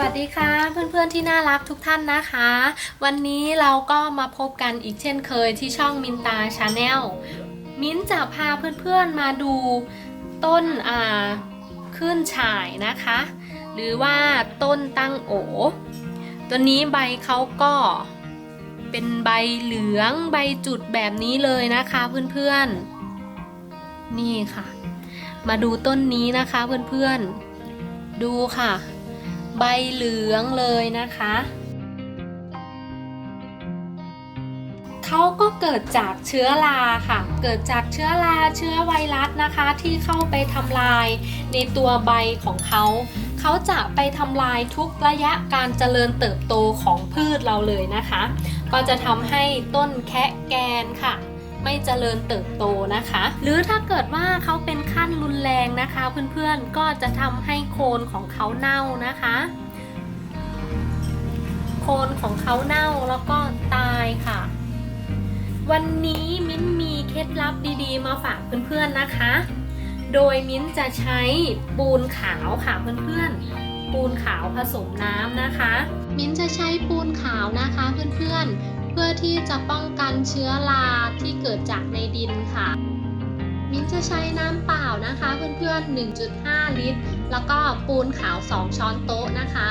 วัสดีค่ะเพื่อนๆที่น่ารักทุกท่านนะคะ วันนี้เราก็มาพบกันอีกเช่นเคยที่ช่องมินตาชาแนลมิ้นจะพาเพื่อนๆมาดูต้นอ่าขึ้นฉ่ายนะคะ หรือว่าต้นตั้งโอตัวนี้ใบเขาก็เป็นใบเหลืองใบจุดแบบนี้เลยนะคะเพื่อนๆ นี่ค่ะ มาดูต้นนี้นะคะเพื่อนๆ ดูค่ะ ใบเหลืองเลยนะคะ เขาก็เกิดจากเชื้อราค่ะ เกิดจากเชื้อราเชื้อไวรัสนะคะ ที่เข้าไปทำลายในตัวใบของเขา เขาจะไปทำลายทุกระยะการเจริญเติบโตของพืชเราเลยนะคะ ก็จะทำให้ต้นแคะแกนค่ะไม่เจริญเติบโตนะคะ หรือถ้าเกิดว่าเขาเป็นขั้นรุนแรงนะคะ เพื่อนๆก็จะทำให้ โคนของเขาเน่านะคะ โคนของเขาเน่าแล้วก็ตายค่ะ วันนี้มิ้นมีเคล็ดลับดีๆ มาฝากเพื่อนๆนะคะ โดยมิ้นจะใช้ปูนขาวค่ะเพื่อนๆ ปูนขาวผสมน้ำนะคะ มิ้นจะใช้ปูนขาวนะคะเพื่อนๆ เพื่อที่จะป้องกันเชื้อราที่เกิดจากในดินค่ะ มิ้นจะใช้น้ำเปล่านะคะเพื่อนๆ 1.5 ลิตร แล้วก็ปูนขาว 2 ช้อนโต๊ะนะคะ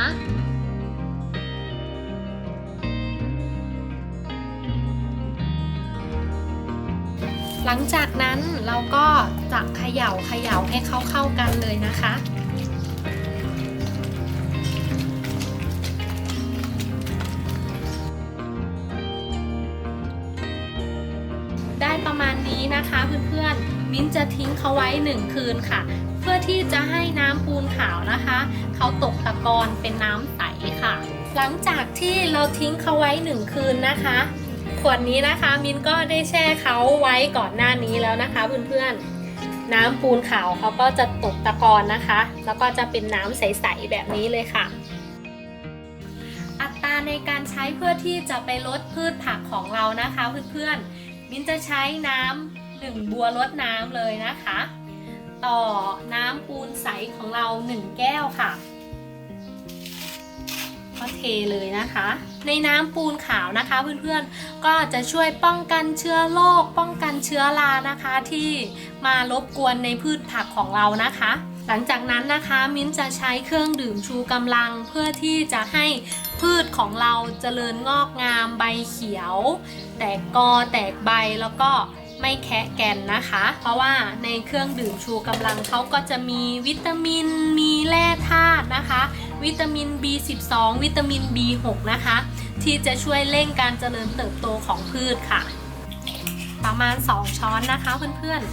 หลังจากนั้นเราก็จะเขย่าเขย่าให้เข้าเข้ากันเลยนะคะได้ประมาณนี้นะคะเพื่อนๆ มิ้นจะทิ้งเขาไว้ 1 คืนค่ะ เพื่อที่จะให้น้ำปูนขาวนะคะ เขาตกตะกอนเป็นน้ำใสค่ะ หลังจากที่เราทิ้งเขาไว้ 1 คืนนะคะขวดนี้นะคะมินก็ได้แช่เขาไว้ก่อนหน้านี้แล้วนะคะเพื่อนๆน้ำปูนขาวเขาก็จะตกตะกอนนะคะ แล้วก็จะเป็นน้ำใสๆแบบนี้เลยค่ะอัตราในการใช้เพื่อที่จะไปลดพืชผักของเรานะคะเพื่อนๆ มินจะใช้น้ำ หนึ่งบัวลดน้ำเลยนะคะ ต่อน้ำปูนใสของเรา 1 แก้วค่ะก็เทเลยนะคะ ในน้ำปูนขาวนะคะเพื่อนๆ ก็จะช่วยป้องกันเชื้อโรคป้องกันเชื้อรานะคะที่มารบกวนในพืชผักของเรานะคะ หลังจากนั้นนะคะมิ้นจะใช้เครื่องดื่มชูกำลังเพื่อที่จะให้พืชของเราเจริญงอกงามใบเขียว แตกกอแตกใบแล้วก็ ไม่แคะแกนนะคะ เพราะว่าในเครื่องดื่มชูกำลังเขาก็จะมีวิตามิน มีแร่ธาตุนะคะ วิตามิน B12 วิตามิน B6 นะคะ ที่จะช่วยเร่งการเจริญเติบโตของพืชค่ะ ประมาณ 2 ช้อนนะคะเพื่อนๆ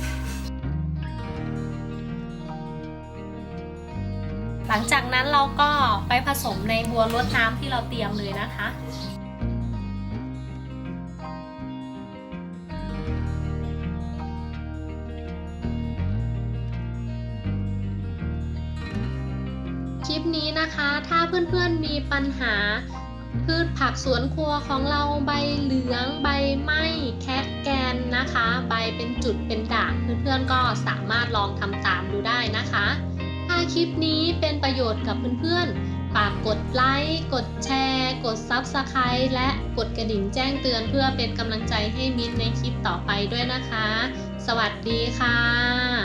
หลังจากนั้นเราก็ไปผสมในบัวรดน้ำที่เราเตรียมเลยนะคะ ปนี้นะคะ ถ้าเพื่อนๆมีปัญหา พืชผักสวนครัวของเราใบเหลืองใบไหม้แคะแกนนะคะ ใบเป็นจุดเป็นด่างเพื่อนๆก็สามารถลองทำตามดูได้นะคะ ถ้าคลิปนี้เป็นประโยชน์กับเพื่อนๆฝากกดไลค์ กดแชร์ กด Subscribe และกดกระดิ่งแจ้งเตือนเพื่อเป็นกำลังใจให้มินในคลิปต่อไปด้วยนะคะ สวัสดีค่ะ